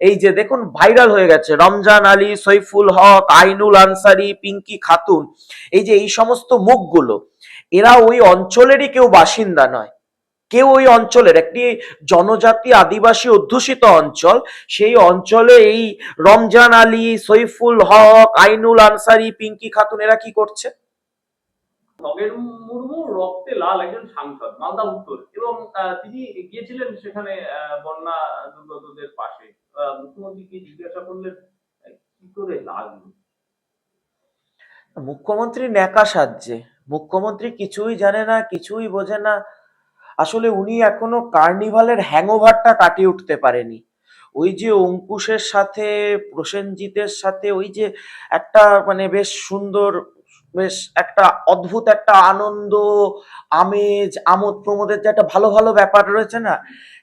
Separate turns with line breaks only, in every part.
এই যে দেখুন ভাইরাল হয়ে গেছে। রমজান আলী, সৈফুল হক, আইনুল আনসারি, পিঙ্কি খাতুন, এই যে এই সমস্ত মুখগুলো, এরা ওই অঞ্চলেরই কেউ বাসিন্দা নয়। কেউ ওই অঞ্চলের একটি জনজাতি আদিবাসী অধ্যুষিত অঞ্চল, সেই অঞ্চলে এই রমজান আলী, সৈফুল হক, আইনুল আনসারি, পিঙ্কি খাতুন এরা কি করছে?
খগেন মুর্মু রক্তে লাল একজন সাংসদ, মালদা উত্তর। এবং তিনি গিয়েছিলেন সেখানে বন্যা দুর্গতদের পাশে। মুখ্যমন্ত্রীকে জিজ্ঞাসা করলেন কি করে লাগল?
মুখ্যমন্ত্রী ন্যাকা সাজছে। মুখ্যমন্ত্রী কিছুই জানে না, কিছুই বোঝে না। আসলে উনি এখনও কার্নিভালের হ্যাংওভারটা কাটিয়ে উঠতে পারেনি। ওই যে অঙ্কুশের সাথে, প্রসেনজিতের সাথে, ওই যে একটা মানে বেশ সুন্দর, বেশ একটা অদ্ভুত, একটা আনন্দ, আমেজ আমোদ প্রমোদের যে একটা ভালো ভালো ব্যাপার রয়েছে না,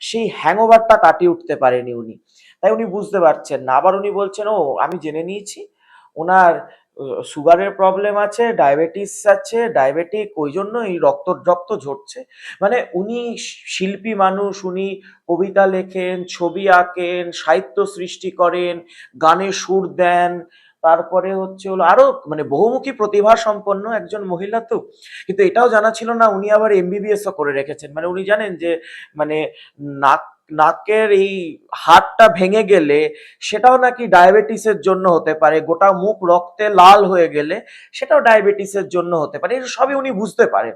সেই হ্যাংওভারটা কাটিয়ে উঠতে পারেনি উনি। তাই উনি বুঝতে পারছেন না। আবার উনি বলছেন, ও, আমি জেনে নিয়েছি। ওনার সুগারের প্রবলেম আছে ডায়াবেটিস আছে। ডায়াবেটিক ওই জন্য এই রক্ত রক্ত ঝরছে। মানে উনি শিল্পী মানুষ, উনি কবিতা লেখেন, ছবি আঁকেন, সাহিত্য সৃষ্টি করেন, গানে সুর দেন। তারপরে হচ্ছে হলো আরও মানে বহুমুখী প্রতিভা সম্পন্ন একজন মহিলা তো। কিন্তু এটাও জানা ছিল না, উনি আবার এমবিবিএস ও করে রেখেছেন। মানে উনি জানেন যে মানে নাক নাকের এই হাড়টা ভেঙে গেলে সেটাও নাকি ডায়াবেটিসের জন্য হতে পারে, গোটা মুখ রক্তে লাল হয়ে গেলে সেটাও ডায়াবেটিসের জন্য হতে পারে, এই সবই উনি বুঝতে পারেন।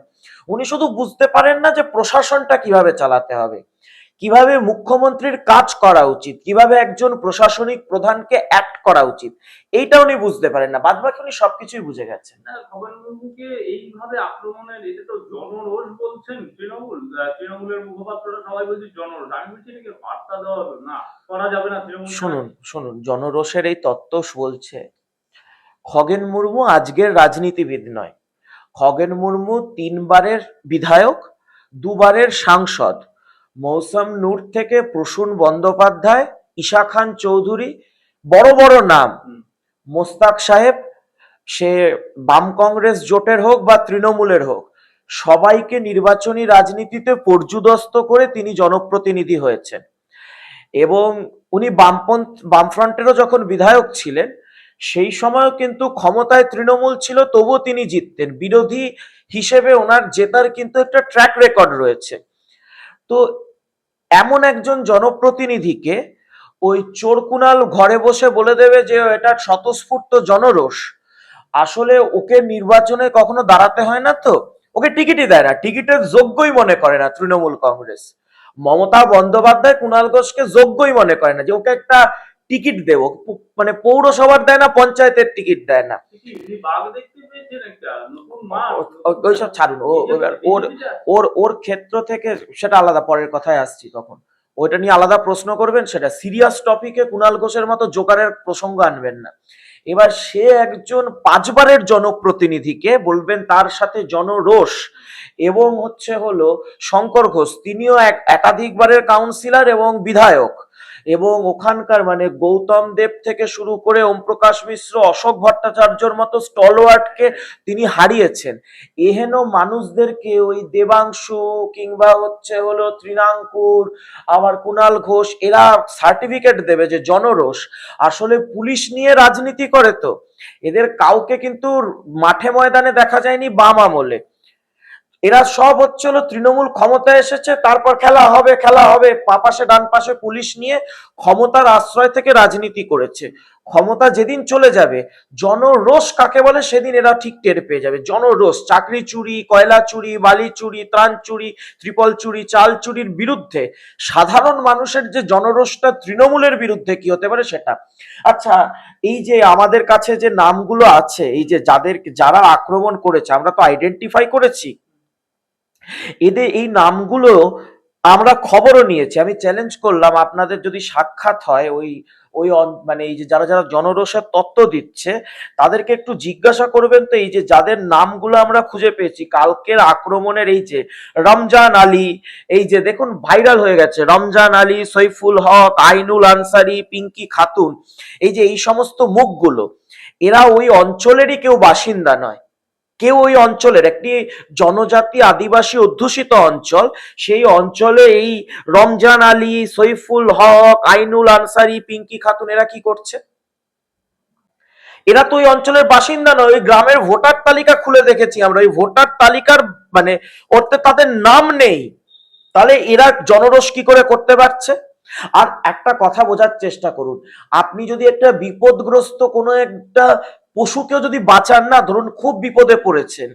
উনি শুধু বুঝতে পারেন না যে প্রশাসনটা কীভাবে চালাতে হবে। কীভাবে মুখ্যমন্ত্রীর কাজ করা উচিত কীভাবে একজন প্রশাসনিক প্রধানকে অ্যাক্ট করা উচিত এইটা উনি বুঝতে পারেন না। বাদ বাকি উনি সবকিছুই বুঝে গেছেন।
না, খগেন মুর্মুকে এইভাবে আক্রমণের এটা তো জনরোষ বলছেন তৃণমূল। তৃণমূলের মুখপাত্ররা সবাই বলছে জনরোষ। আমি বলছি বার্তা দেওয়া হবে। না করা যাবে না তৃণমূল
শুনুন শুনুন জনরোষের এই তত্ত্ব বলছে খগেন মুর্মু আজকের রাজনীতিবিদ নয়। খগেন মুর্মু তিনবারের বিধায়ক দুবারের সাংসদ। মৌসম নূর থেকে প্রসূন বন্দ্যোপাধ্যায় ঈশা খান চৌধুরী বড় বড় নাম। মোস্তাক সাহেব সে বাম কংগ্রেস জোটের হোক বা তৃণমূলের হোক সবাইকে নির্বাচনী রাজনীতিতে পর্যুদস্ত করে তিনি জনপ্রতিনিধি হয়েছেন। এবং উনি বামপন্থ বামফ্রন্টেরও যখন বিধায়ক ছিলেন সেই সময়ও কিন্তু ক্ষমতায় তৃণমূল ছিল তবুও তিনি জিততেন। বিরোধী হিসেবে ওনার জেতার কিন্তু একটা ট্র্যাক রেকর্ড রয়েছে। তো এমন একজন জনপ্রতিনিধিকে ওই চোরকুনাল ঘরে বসে বলে দেবে যে এটা স্বতঃস্ফূর্ত জনরোষ। আসলে ওকে নির্বাচনে কখনো দাঁড়াতে হয় না তো। ওকে টিকিটই দেয় না। টিকিটের যোগ্যই মনে করে না তৃণমূল কংগ্রেস। মমতা বন্দ্যোপাধ্যায় কুণাল ঘোষকে যোগ্যই মনে করে না যে ওকে একটা টিকিট দেবো। মানে পৌরসভার দেয় না, পঞ্চায়েতের টিকিট দেয় না। ওইসব ছাড়ুন। ওর ওর ওর ক্ষেত্র থেকে সেটা আলাদা, পরের কথায় আসছি তখন। ওইটা নিয়ে আলাদা প্রশ্ন করবেন, সেটা সিরিয়াস টপিকে কুণাল ঘোষের মতো জোকারের প্রসঙ্গ আনবেন না। এবার সে একজন পাঁচবারের জনপ্রতিনিধিকে বলবেন তার সাথে জনরোষ, এবং হচ্ছে হলো শঙ্কর ঘোষ। তিনিও এক একাধিকবারের কাউন্সিলর এবং বিধায়ক। এবং ওখানকার মানে গৌতম দেব থেকে শুরু করে ওম প্রকাশ মিশ্র, অশোক ভট্টাচার্যর মতো স্টলওয়ার্ডকে তিনি হারিয়েছেন। এহেন মানুষদেরকে ওই দেবাংশু কিংবা হচ্ছে হলো ত্রিনাঙ্কুর আবার কুণাল ঘোষ, এরা সার্টিফিকেট দেবে যে জনরোষ। আসলে পুলিশ নিয়ে রাজনীতি করে তো। এদের কাউকে কিন্তু মাঠে ময়দানে দেখা যায়নি বাম আমলে। এরা সব হচ্ছে হলো তৃণমূল ক্ষমতায় এসেছে, তারপর খেলা হবে খেলা হবে। পা পাশে ডান পাশে পুলিশ নিয়ে ক্ষমতার আশ্রয় থেকে রাজনীতি করেছে। ক্ষমতা যেদিন চলে যাবে, জনরোষ কাকে বলে সেদিন এরা ঠিক টের পেয়ে যাবে। জনরোষ, চাকরি চুরি, কয়লা চুরি, বালি চুরি, ত্রাণ চুরি, ত্রিপল চুরি, চাল চুরির বিরুদ্ধে সাধারণ মানুষের যে জনরোষটা তৃণমূলের বিরুদ্ধে কি হতে পারে সেটা। আচ্ছা এই যে আমাদের কাছে যে নামগুলো আছে, এই যে যাদের, যারা আক্রমণ করেছে, আমরা তো আইডেন্টিফাই করেছি। এদের এই নামগুলো আমরা খবরও নিয়েছি। আমি চ্যালেঞ্জ করলাম, আপনাদের যদি সাক্ষাৎ হয় ওই ওই মানে এই যে যারা যারা জনরোষের তত্ত্ব দিচ্ছে, তাদেরকে একটু জিজ্ঞাসা করবেন তো এই যে যাদের নামগুলো আমরা খুঁজে পেয়েছি, কালকের আক্রমণের এই যে রমজান আলী, এই যে দেখুন ভাইরাল হয়ে গেছে, রমজান আলী, সৈফুল হক, আইনুল আনসারি, পিঙ্কি খাতুন, এই যে এই সমস্ত মুখগুলো, এরা ওই অঞ্চলেরই কেউ বাসিন্দা নয়। কেউ ওই অঞ্চলের একটি জনজাতি আদিবাসী অধ্যুষিত অঞ্চল, সেই অঞ্চলে এই রমজান আলী, সৈফুল হক, আইনুল আনসারি, পিঙ্কি খাতুন এরা কি করছে? এরা তো ওই অঞ্চলের বাসিন্দা নয়, ওই গ্রামের ভোটার তালিকা খুলে দেখেছি আমরা। ওই ভোটার তালিকার মানে ওতে তাদের নাম নেই। তাহলে এরা জনরোষ কি করে করতে পারছে? আর একটা কথা বোঝার চেষ্টা করুন। আপনি যদি একটা বিপদগ্রস্ত কোনো একটা পশুকেও যদি বাঁচান না, ধরুন খুব বিপদে পড়েছেন,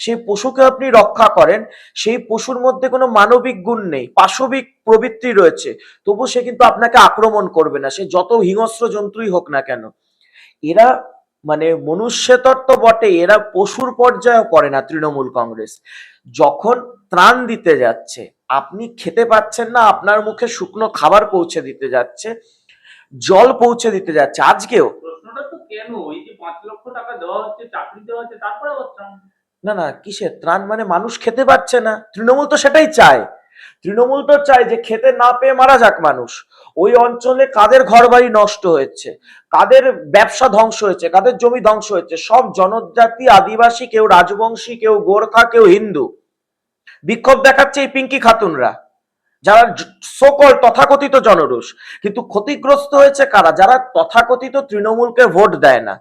সেই পশুকে আপনি রক্ষা করেন, সেই পশুর মধ্যে কোনো মানবিক গুণ নেই, পাশবিক প্রবৃত্তি রয়েছে, তবু সে কিন্তু আপনাকে আক্রমণ করবে না, সে যত হিংস্র জন্তুই হোক না কেন। এরা মানে মনুষ্যতর তো বটে এরা পশুর পর্যায়েও পড়ে না তৃণমূল কংগ্রেস। যখন ত্রাণ দিতে যাচ্ছে, আপনি খেতে পাচ্ছেন না, আপনার মুখে শুকনো খাবার পৌঁছে দিতে যাচ্ছে, জল পৌঁছে দিতে যাচ্ছে, আজকেও
কেন? যে পাঁচ লক্ষ টাকা দেওয়া হচ্ছে, চাকরি দেওয়া হচ্ছে, তারপরে
না না, কিসের? ত্রাণ মানে মানুষ খেতে পাচ্ছে না। তৃণমূল তো সেটাই চায়। তৃণমূল তো চায় যে খেতে না পেয়ে মারা যাক মানুষ। ওই অঞ্চলে কাদের ঘরবাড়ি নষ্ট হয়েছে? কাদের ব্যবসা ধ্বংস হয়েছে? কাদের জমি ধ্বংস হয়েছে? সব জনজাতি, আদিবাসী, কেউ রাজবংশী, কেউ গোর্খা, কেউ হিন্দু। বিক্ষোভ দেখাচ্ছে এই পিঙ্কি খাতুনরা। যারা সকল তথাকথিত জনরোষ, কিন্তু ক্ষতিগ্রস্ত হয়েছে কারা? যারা তথাকথিত তৃণমূলকে ভোট দেয় না।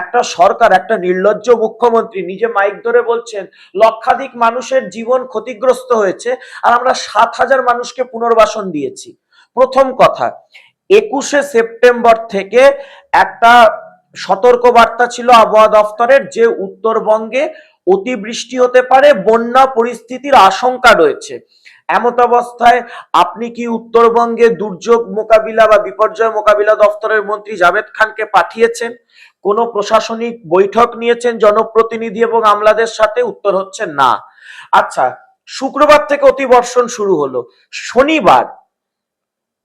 একটা সরকার, একটা নির্লজ্জ মুখ্যমন্ত্রী নিজে মাইক ধরে বলছেন, লক্ষাধিক মানুষের জীবন ক্ষতিগ্রস্ত হয়েছে আর আমরা সাত হাজার মানুষকে পুনর্বাসন দিয়েছি। প্রথম কথা, একুশে সেপ্টেম্বর থেকে একটা সতর্ক বার্তা ছিল আবহাওয়া দফতরের যে উত্তরবঙ্গে অতিবৃষ্টি হতে পারে, বন্যা পরিস্থিতির আশঙ্কা রয়েছে। এমত অবস্থায় আপনি কি উত্তরবঙ্গে দুর্যোগ মোকাবিলা বা বিপর্যয় মোকাবিলা দফতরের মন্ত্রী জাভেদ খানকে পাঠিয়েছেন? কোন প্রশাসনিক বৈঠক নিয়েছেন জনপ্রতিনিধি এবং আমলাদের সাথে? উত্তর হচ্ছে না। আচ্ছা শুক্রবার থেকে অতিবর্ষণ শুরু হলো। শনিবার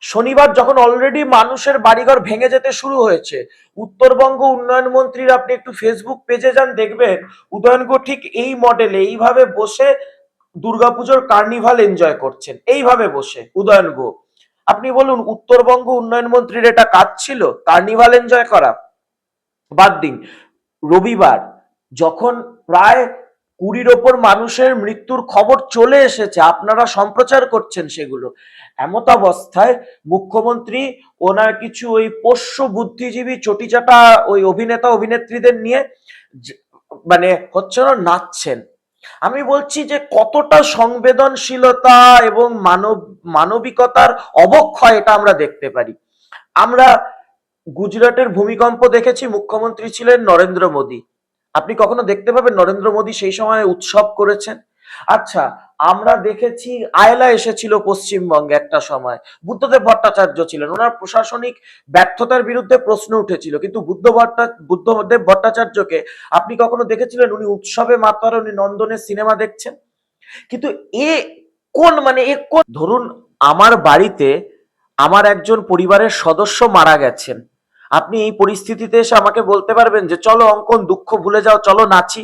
শনিবার যখন অলরেডি মানুষের বাড়িঘর ভেঙে যেতে শুরু হয়েছে, উত্তরবঙ্গ উন্নয়ন মন্ত্রীর আপনি একটু ফেসবুক পেজে যান, দেখবেন উদয়নগো ঠিক এই মডেলে এইভাবে বসে দুর্গাপুজোর কার্নিভাল এনজয় করছেন। এইভাবে বসে। উদয়ন গো, আপনি বলুন, উত্তরবঙ্গ উন্নয়ন মন্ত্রীর এটা কাজ ছিল? কার্নিভাল এনজয় করা? বাদ দিন। রবিবার, যখন প্রায় কুড়ির ওপর মানুষের মৃত্যুর খবর চলে এসেছে, আপনারা সম্প্রচার করছেন সেগুলো। এমত অবস্থায় মুখ্যমন্ত্রী ওনার কিছু ওই পোষ্য বুদ্ধিজীবী চটিচাটা ওই অভিনেতা, অভিনেত্রীদের নিয়ে মানে হচ্ছে না, নাচছেন। আমি বলছি যে কতটা সংবেদনশীলতা এবং মানব, মানবিকতার অবক্ষয় এটা আমরা দেখতে পারি। আমরা গুজরাটের ভূমিকম্প দেখেছি, মুখ্যমন্ত্রী ছিলেন নরেন্দ্র মোদী। আপনি কখনো দেখতে পাবেন নরেন্দ্র মোদী সেই সময় উৎসব করেছেন? আচ্ছা আমরা দেখেছি, আয়লা এসেছিল পশ্চিমবঙ্গে একটা সময়। বুদ্ধদেব ভট্টাচার্য ছিলেন। ওনার প্রশাসনিক ব্যর্থতার বিরুদ্ধে প্রশ্ন উঠেছিল। কিন্তু বুদ্ধ ভট্টা, বুদ্ধদেব ভট্টাচার্যকে আপনি কখনো দেখেছিলেন? উনি উৎসবে মাতার উনি নন্দনের সিনেমা দেখছেন? কিন্তু এ কোন মানে এ কোন? ধরুন, আমার বাড়িতে আমার একজন পরিবারের সদস্য মারা গেছেন। আপনি এই পরিস্থিতিতে এসে আমাকে বলতে পারবেন যে, চলো অঙ্কন, দুঃখ ভুলে যাও, চলো নাচি।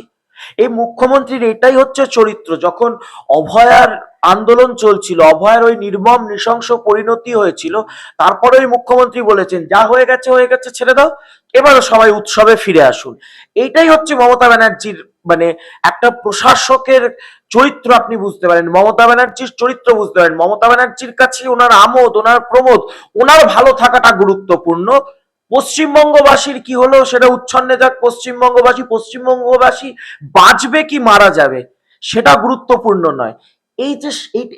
এই মুখ্যমন্ত্রীর এটাই হচ্ছে চরিত্র। যখন অভয়ার আন্দোলন চলছিল, অভয়ার ওই নির্মম, নৃশংস পরিণতি হয়েছিল তারপরে ওই মুখ্যমন্ত্রী বলেছেন, যা হয়ে গেছে হয়ে গেছে, ছেড়ে দাও। এবারও সবাই উৎসবে ফিরে আসুন। এইটাই হচ্ছে মমতা ব্যানার্জির মানে একটা প্রশাসকের চরিত্র আপনি বুঝতে পারেন। মমতা ব্যানার্জির চরিত্র বুঝতে পারেন। মমতা ব্যানার্জির কাছে ওনার আমোদ, ওনার প্রমোদ, ওনার ভালো থাকাটা গুরুত্বপূর্ণ। পশ্চিমবঙ্গবাসীর কি হলো সেটা উচ্ছন্নে যাক। পশ্চিমবঙ্গবাসী পশ্চিমবঙ্গবাসী বাঁচবে কি মারা যাবে সেটা গুরুত্বপূর্ণ নয়। এই যে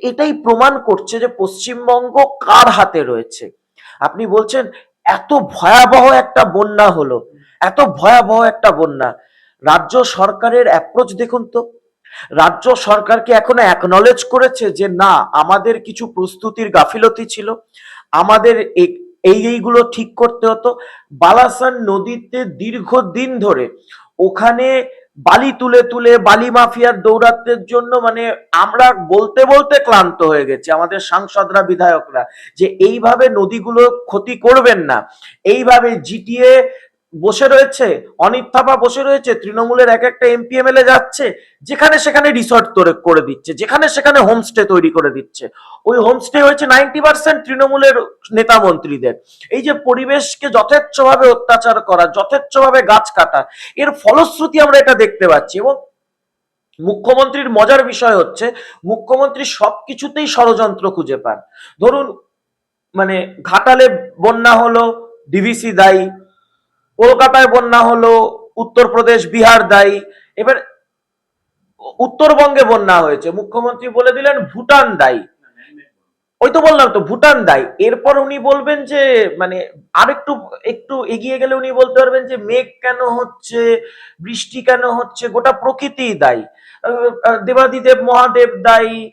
এটাই প্রমাণ করছে যে পশ্চিমবঙ্গ কার হাতে রয়েছে। আপনি বলছেন, এত ভয়াবহ একটা বন্যা হলো। এত ভয়াবহ একটা বন্যা। রাজ্য সরকারের অ্যাপ্রোচ দেখুন তো। রাজ্য সরকার কি এখনও অ্যাকনলেজ করেছে যে না, আমাদের কিছু প্রস্তুতির গাফিলতি ছিল। আমাদের এই এইগুলো ঠিক করতে হতো। বালাসান নদীতে দীর্ঘদিন ধরে ওখানে বালি তুলে তুলে বালি মাফিয়ার দৌরাত্মের জন্য মানে আমরা বলতে বলতে ক্লান্ত হয়ে গেছি, আমাদের সাংসদরা, বিধায়করা, যে এইভাবে নদীগুলো ক্ষতি করবেন না। এইভাবে জিটিএ বসে রয়েছে অনিত থাপা বসে রয়েছে, তৃণমূলের এক একটা এমপি এমএলএ যাচ্ছে, যেখানে সেখানে রিসর্ট তৈরি করে দিচ্ছে, যেখানে সেখানে হোমস্টে তৈরি করে দিচ্ছে। ওই হোমস্টে হয়েছে নাইনটি পার্সেন্ট তৃণমূলের নেতা মন্ত্রীদের। এই যে পরিবেশকে যথেচ্ছভাবে অত্যাচার করা, যথেচ্ছভাবে গাছ কাটা, এর ফলশ্রুতি আমরা এটা দেখতে পাচ্ছি এবং মুখ্যমন্ত্রীর মজার বিষয় হচ্ছে, মুখ্যমন্ত্রী সবকিছুতেই ষড়যন্ত্র খুঁজে পান। ধরুন মানে ঘাটালে বন্যা হলো ডিভিসি দায়ী কলকাতায় বন্যা হলো, উত্তরপ্রদেশ, বিহার দায়ী। এবার উত্তরবঙ্গে বন্যা হয়েছে। মুখ্যমন্ত্রী বলে দিলেন ভুটান দায়ী। ওই তো বললাম তো, ভুটান দায়ী। এরপর উনি বলবেন যে মানে আরেকটু, একটু একটু এগিয়ে গেলে উনি বলতে পারবেন যে, মেঘ কেন হচ্ছে, বৃষ্টি কেন হচ্ছে, গোটা প্রকৃতি দায়ী। দেবাদিদেব মহাদেব দায়ী,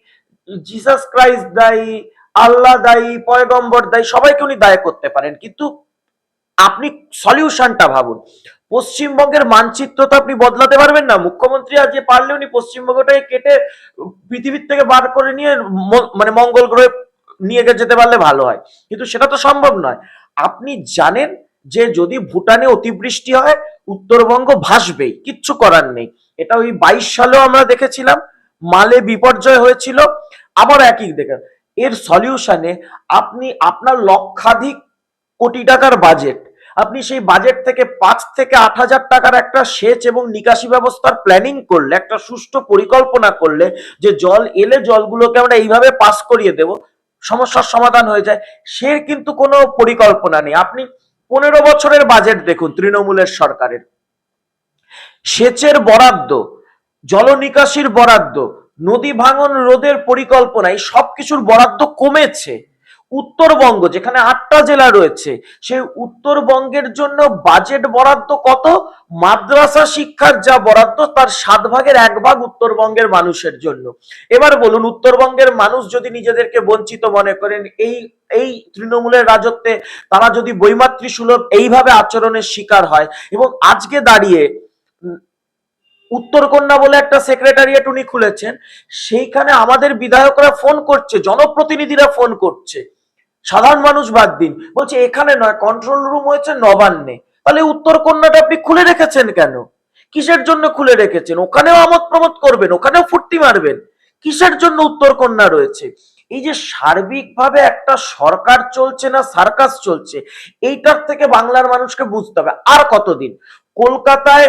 জিসাস ক্রাইস্ট দায়ী, আল্লাহ দায়ী, পয়গম্বর দায়ী, সবাইকে উনি দায় করতে পারেন। কিন্তু আপনি সলিউশনটা ভাবুন। পশ্চিমবঙ্গের মানচিত্র তো আপনি বদলাতে পারবেন না। মুখ্যমন্ত্রী আজ পারলে উনি পশ্চিমবঙ্গটাকে কেটে পৃথিবীর থেকে বার করে নিয়ে মানে মঙ্গল গ্রহে নিয়ে যেতে পারলে ভালো হয়। কিন্তু সেটা তো সম্ভব নয়। আপনি জানেন যে যদি ভুটানে অতিবৃষ্টি হয়, উত্তরবঙ্গ ভাসবেই, কিচ্ছু করার নেই। এটা ওই বাইশ সালেও আমরা দেখেছিলাম। মালে বিপর্যয় হয়েছিল। আবার একই দেখেন। এর সলিউশনে আপনি আপনার লক্ষাধিক কোটি টাকার বাজেট আপনি সেই বাজেট থেকে পাঁচ থেকে আট হাজার টাকার একটা সেচ এবং নিকাশি ব্যবস্থার প্ল্যানিং করলে, একটা সুষ্ঠু পরিকল্পনা করলে যে জল এলে জলগুলোকে আমরা এইভাবে পাস করিয়ে দেব, সমস্যার সমাধান হয়ে যায়। সে কিন্তু কোনো পরিকল্পনা নেই। আপনি পনেরো বছরের বাজেট দেখুন তৃণমূলের সরকারের। সেচের বরাদ্দ, জল নিকাশির বরাদ্দ, নদী ভাঙন রোধের পরিকল্পনায় সবকিছুর বরাদ্দ কমেছে। উত্তরবঙ্গ, যেখানে আটটা জেলা রয়েছে, সেই উত্তরবঙ্গের জন্য বাজেট বরাদ্দ কত? মাদ্রাসা শিক্ষার যা বরাদ্দ, তার সাত ভাগের এক ভাগ উত্তরবঙ্গের মানুষের জন্য। এবার বলুন, উত্তরবঙ্গের মানুষ যদি নিজেদেরকে বঞ্চিত মনে করেন, এই এই তৃণমূলের রাজত্বে তারা যদি বৈমাতৃ সুলভ এইভাবে আচরণের শিকার হয়, এবং আজকে দাঁড়িয়ে উত্তরকন্যা বলে একটা সেক্রেটারিয়েট উনি খুলেছেন, সেইখানে আমাদের বিধায়করা ফোন করছে, জনপ্রতিনিধিরা ফোন করছে। সাধারণ মানুষ বাদ দিন। বলছে, এখানে নয় কন্ট্রোল রুম হয়েছে নবান্নে। তাহলে উত্তরকন্যাটা আপনি খুলে রেখেছেন কেন? কিসের জন্য খুলে রেখেছেন? ওখানেও আমোদ প্রমোদ করবেন, ওখানেও ফুর্তি মারবেন। কিসের জন্য উত্তরকন্যা রয়েছে? এই যে সার্বিকভাবে একটা সরকার চলছে না সার্কাস চলছে, এইটার থেকে বাংলার মানুষকে বুঝতে হবে। আর কতদিন? কলকাতায়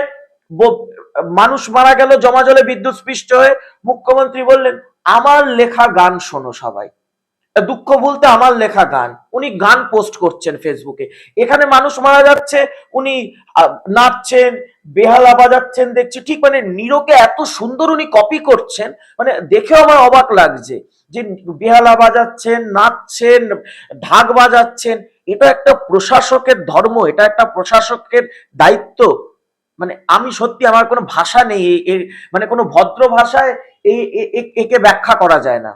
মানুষ মারা গেল জমাজলে বিদ্যুৎ স্পৃষ্ট হয়ে মুখ্যমন্ত্রী বললেন, আমার লেখা গান শোনো সবাই। দুঃখ বলতে আমার লেখা গান। উনি গান পোস্ট করছেন ফেসবুকে। এখানে মানুষ মারা যাচ্ছে, উনি নাচছেন, বেহালা বাজাচ্ছেন, দেখছি ঠিক মানে নিরোকে এত সুন্দর উনি কপি করছেন মানে দেখেও আমার অবাক লাগছে যে বেহালা বাজাচ্ছেন, নাচছেন, ঢাক বাজাচ্ছেন, এটা একটা প্রশাসকের ধর্ম, এটা একটা প্রশাসকের দায়িত্ব। মানে আমি সত্যি আমার কোনো ভাষা নেই মানে কোনো ভদ্র ভাষায় একে ব্যাখ্যা করা যায় না।